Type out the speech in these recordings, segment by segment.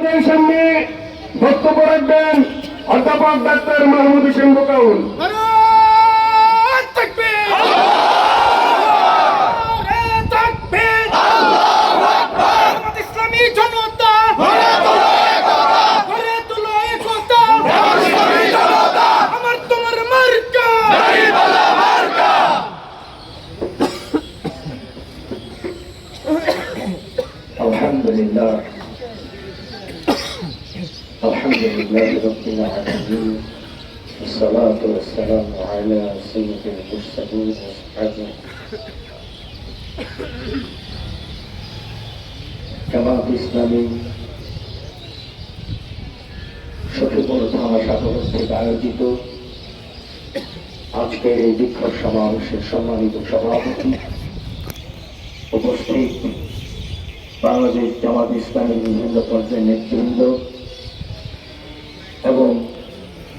আমাদের সামনে বক্তব্য রাখবেন অধ্যাপক ডাক্তার মাহমুদ হোসেন বোকাউল। নারায়ণ الحمد لله الحمد لله رب العالمين والصلاة والسلام على سيد المرسلين وصحبه জামাত ইসলামী সখীপুর থানা সাগর থেকে আয়োজিত আজকের এই বিক্ষোভ সমাবেশের সম্মানিত সভাপতি উপস্থিত বাংলাদেশ জামাত ইসলামের বিভিন্ন পর্যায়ের নেতৃবৃন্দ এবং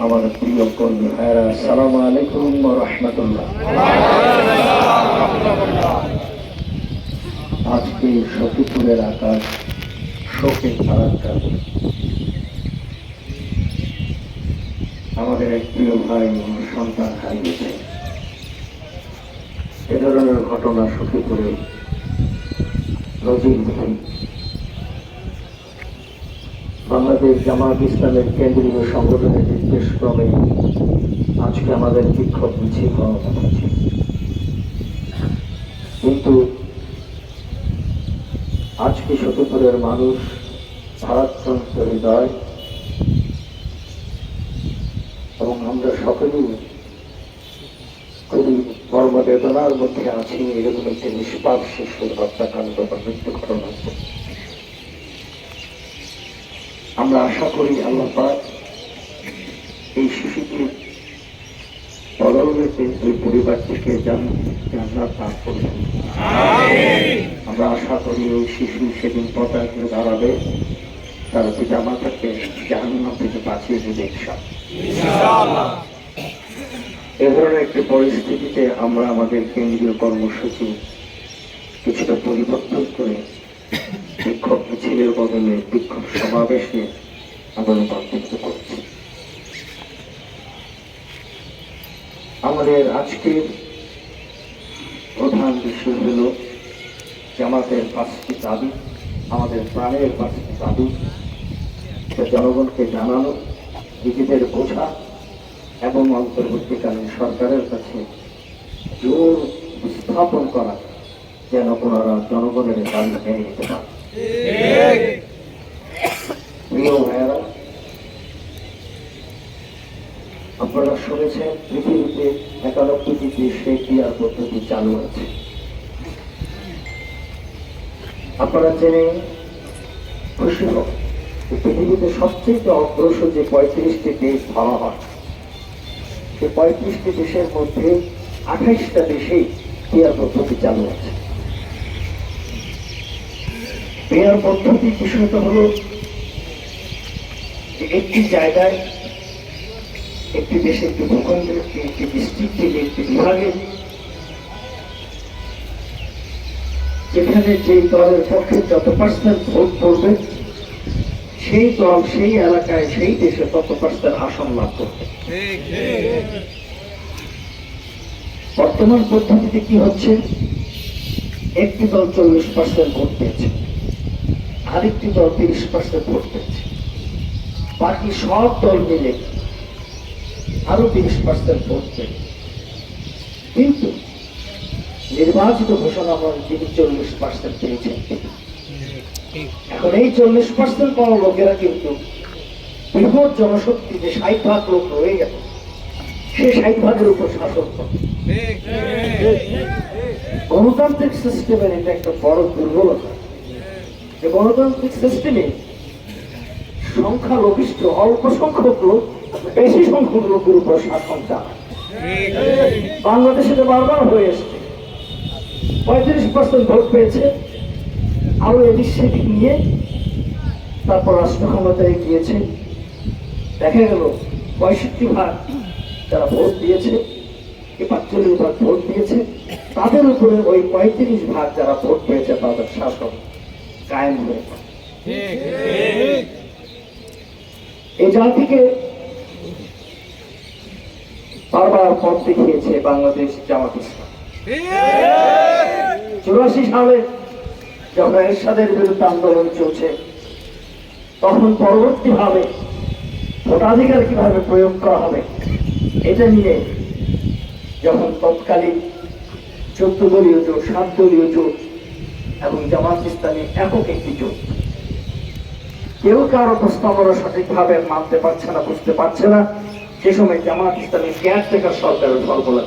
আমার প্রিয় কর্মী ভাইরা সালাম আলাইকুম রহমতুল্লাহ। আজকে সখীপুরের আকাশ শোকে ফারাক্কা আমাদের এক প্রিয় ভাই সন্তান হারিয়েছে। এ ধরনের ঘটনা সখীপুরে নজিরবিহীন বাংলাদেশ জামাত ইসলামের কেন্দ্রীয় সংগঠনের নির্দেশ ক্রমে আজকে আমাদের বিক্ষোভ মিছিল হওয়া হচ্ছে। কিন্তু আজকে সত্যপুরের মানুষ ভারাক্রান্ত হৃদয় এবং আমরা সকলেই খুবই কর্মবেদনার মধ্যে আছি, এরকম একটি নিষ্পাপ শিশুর হত্যাকাণ্ড বা মৃত্যু ঘটনা। আমরা আশা করি আল্লাহ এই শিশুকে পরবর্তীতে এই পরিবারটিকে জান- জান্নাত আমরা আশা করি ওই শিশু সেদিন পতাকা দাঁড়াবে, তার পিতা মাতাকে জাহান্নাম থেকে বাঁচিয়ে দেবে। এ ধরনের একটি পরিস্থিতিতে আমরা আমাদের কেন্দ্রীয় কর্মসূচি কিছুটা পরিবর্তন করে মিছিলের বদলে বিক্ষোভ সমাবেশে আমরা রূপান্তরিত করছি আমাদের আজকের প্রধান বিষয় হল জামাতের পাঁচটি দাবি, আমাদের প্রাণের পাঁচটি দাবি। যা জনগণকে জানানো, নিজেদের বোঝা এবং অন্তর্বর্তীকালীন সরকারের কাছে জোর স্থাপন করা যেন ওনারা জনগণের দাবি মেনে নিতে পারে আপনারা শুনেছেন পৃথিবীতে একানব্বইটি দেশে ক্রিয়ার পদ্ধতি চালু আছে। আপনারা জেনে খুশি হন পৃথিবীতে সবচেয়ে অগ্রসর যে পঁয়ত্রিশটি দেশ ধরা হয় সে পঁয়ত্রিশটি দেশের মধ্যে আঠাইশটা দেশেই ক্রিয়ার পদ্ধতি চালু আছে। ক্রিয়ার পদ্ধতির বিষয়টা হলো একটি জায়গায় একটি দেশে একটি ভূখণ্ডে একটি ডিস্ট্রিক্টে একটি বিভাগে যেখানে যে দলের পক্ষে যত পার্সেন্ট ভোট পড়বে, সেই দল সেই এলাকায়, সেই দেশে তত পার্সেন্ট আসন লাভ করবে। বর্তমান পদ্ধতিতে কি হচ্ছে? একটি দল চল্লিশ পার্সেন্ট ভোট পেয়েছে। আরেকটি দল তিরিশ পার্সেন্ট ভোট পেয়েছে। বাকি সব দল মিলে আরও তিরিশ পার্সেন্ট ভোট পেয়ে কিন্তু নির্বাচিত ঘোষণা হয় তিনি চল্লিশ পার্সেন্ট পেয়েছেন এখন এই চল্লিশ পার্সেন্ট পাওয়া লোকেরা কিন্তু বৃহৎ জনশক্তি যে ষাট ভাগ লোক রয়ে গেল সে ষাট ভাগের উপর শাসন গণতান্ত্রিক সিস্টেমের এটা একটা বড় দুর্বলতা। যে গণতান্ত্রিক সিস্টেমে সংখ্যা লঘিষ্ঠ অল্প সংখ্যক লোক, বেশি সংখ্যক লোকের উপর শাসন চালায়। বাংলাদেশে তো বারবার হয়ে এসছে, পঁয়ত্রিশ পার্সেন্ট ভোট পেয়েছে আরও এদিক সেদিক নিয়ে তারপর রাষ্ট্র ক্ষমতায় গিয়েছে দেখা গেল পঁয়ষট্টি ভাগ যারা ভোট দিয়েছে, কি পাঁচচল্লিশ ভাগ ভোট দিয়েছে, তাদের উপরে ওই পঁয়ত্রিশ ভাগ যারা ভোট পেয়েছে তাদের শাসন। কায়েম হয়েছে এই জাতিকে বারবার পথ দেখিয়েছে বাংলাদেশ জামাত ইসলাম। চুরাশি সালে যখন এরশাদের বিরুদ্ধে আন্দোলন চলছে তখন পরবর্তীভাবে ভোটাধিকার কীভাবে প্রয়োগ করা হবে এটা নিয়ে যখন তৎকালীন চোদ্দ দলীয় জোট সাত দলীয় জোট এবং জামাত ইসলামী একক একটি জোট। কেউ কারও প্রশ্ন আমরা সঠিকভাবে মানতে পারছে না, বুঝতে পারছে না। সে সময় জামাত ইসলামী গ্যাস থেকে সরকারের ফর্মুলা